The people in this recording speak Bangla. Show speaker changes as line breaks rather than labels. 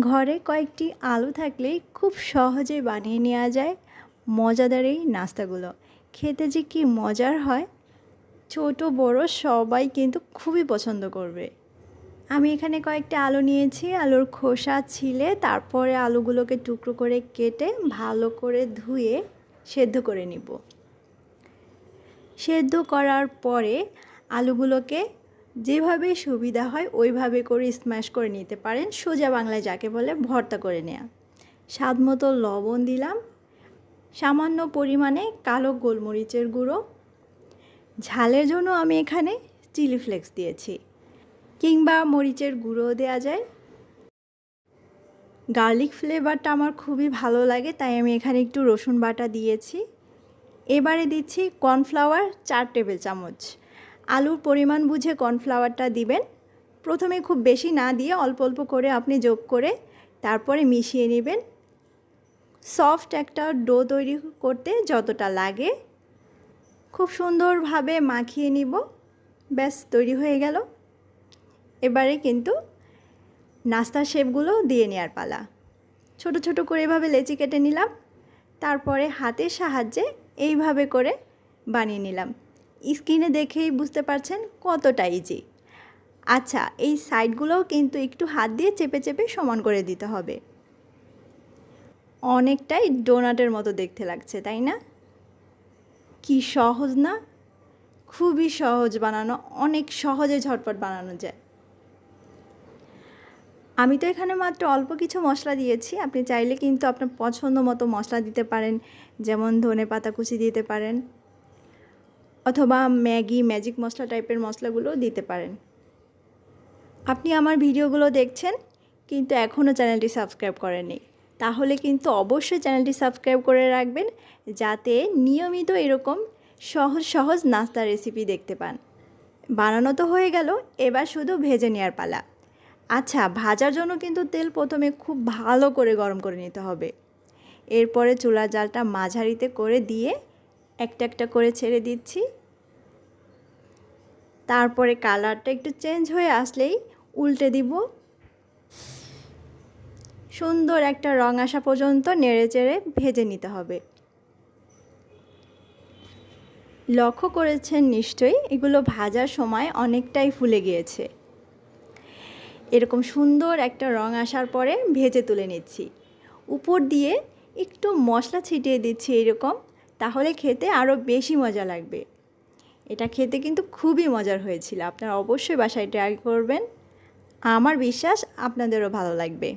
ঘরে কয়েকটি আলু থাকলেই খুব সহজে বানিয়ে নেওয়া যায়। মজাদার এই নাস্তাগুলো। খেতে যে কি মজার হয়, ছোট, বড় সবাই কিন্তু খুবই পছন্দ করবে। আমি এখানে কয়েকটা আলু নিয়েছি। আলুর খোসা ছিলে, তারপরে আলুগুলোকে টুকরো করে কেটে ভালো করে ধুয়ে সেদ্ধ করে নিব। সেদ্ধ করার পরে আলুগুলোকে যেভাবে সুবিধা হয়, ওইভাবে করে স্ম্যাশ করে নিতে পারেন। সোজা বাংলায় যাকে বলে ভর্তা করে নেওয়া স্বাদ মতো লবণ দিলাম। সামান্য পরিমাণে কালো গোলমরিচের গুঁড়ো। ঝালের জন্য আমি এখানে চিলি ফ্লেক্স দিয়েছি। কিংবা মরিচের গুঁড়ো দেওয়া যায়। গার্লিক ফ্লেভারটা আমার খুবই ভালো লাগে, তাই আমি এখানে একটু রসুন বাটা দিয়েছি। এবারে দিচ্ছি কর্নফ্লাওয়ার চার টেবিল চামচ। আলুর পরিমাণ বুঝে কর্নফ্লাওয়ারটা দিবেন। প্রথমে খুব বেশি না দিয়ে অল্প অল্প করে আপনি যোগ করে তারপরে মিশিয়ে নেবেন। সফট একটা ডো তৈরি করতে যতটা লাগে। খুব সুন্দরভাবে মাখিয়ে নিব। ব্যাস, তৈরি হয়ে গেল। এবারে কিন্তু নাস্তার শেপগুলো দিয়ে নেওয়ার পালা। ছোট ছোট করে এভাবে লেচি কেটে নিলাম। তারপরে হাতের সাহায্যে এইভাবে করে বানিয়ে নিলাম। স্ক্রিনে দেখেই বুঝতে পারছেন কতটা ইজি আচ্ছা এই সাইডগুলোও কিন্তু একটু হাত দিয়ে চেপে চেপে সমান করে দিতে হবে। অনেকটাই ডোনাটের মতো দেখতে লাগছে, তাই না? কি সহজ না? খুবই সহজ বানানো, অনেক সহজে ঝটপট বানানো যায়। আমি তো এখানে মাত্র অল্প কিছু মশলা দিয়েছি, আপনি চাইলে কিন্তু আপনার পছন্দ মতো মশলা দিতে পারেন, যেমন ধনে পাতা কুচি দিতে পারেন। অথবা ম্যাগি, ম্যাজিক মশলা টাইপের মশলাগুলো দিতে পারেন। আপনি আমার ভিডিওগুলো দেখছেন, কিন্তু এখনও চ্যানেলটি সাবস্ক্রাইব করেননি। তাহলে কিন্তু অবশ্যই চ্যানেলটি সাবস্ক্রাইব করে রাখবেন, যাতে নিয়মিত এরকম সহজ সহজ নাস্তার রেসিপি দেখতে পান। বানানো তো হয়ে গেল, এবার শুধু ভেজে নেওয়ার পালা। আচ্ছা ভাজার জন্য কিন্তু তেল প্রথমে খুব ভালো করে গরম করে নিতে হবে। এরপরে চুলার জালটা মাঝারিতে করে দিয়ে একটা একটা করে ছেড়ে দিচ্ছি। তারপরে কালারটা একটু চেঞ্জ হয়ে আসলেই উল্টে দিব। সুন্দর একটা রং আসা পর্যন্ত নেড়ে চেড়ে ভেজে নিতে হবে। লক্ষ্য করেছেন নিশ্চয়ই, এগুলো ভাজার সময় অনেকটাই ফুলে গিয়েছে। এরকম সুন্দর একটা রং আসার পরে ভেজে তুলে নিচ্ছি। উপর দিয়ে একটু মশলা ছিটিয়ে দিচ্ছি এরকম। তাহলে খেতে আরও বেশি মজা লাগবে। এটা খেতে কিন্তু খুবই মজার হয়েছিল। আপনারা অবশ্যই বাসায় ট্রাই করবেন। আমার বিশ্বাস আপনাদেরও ভালো লাগবে।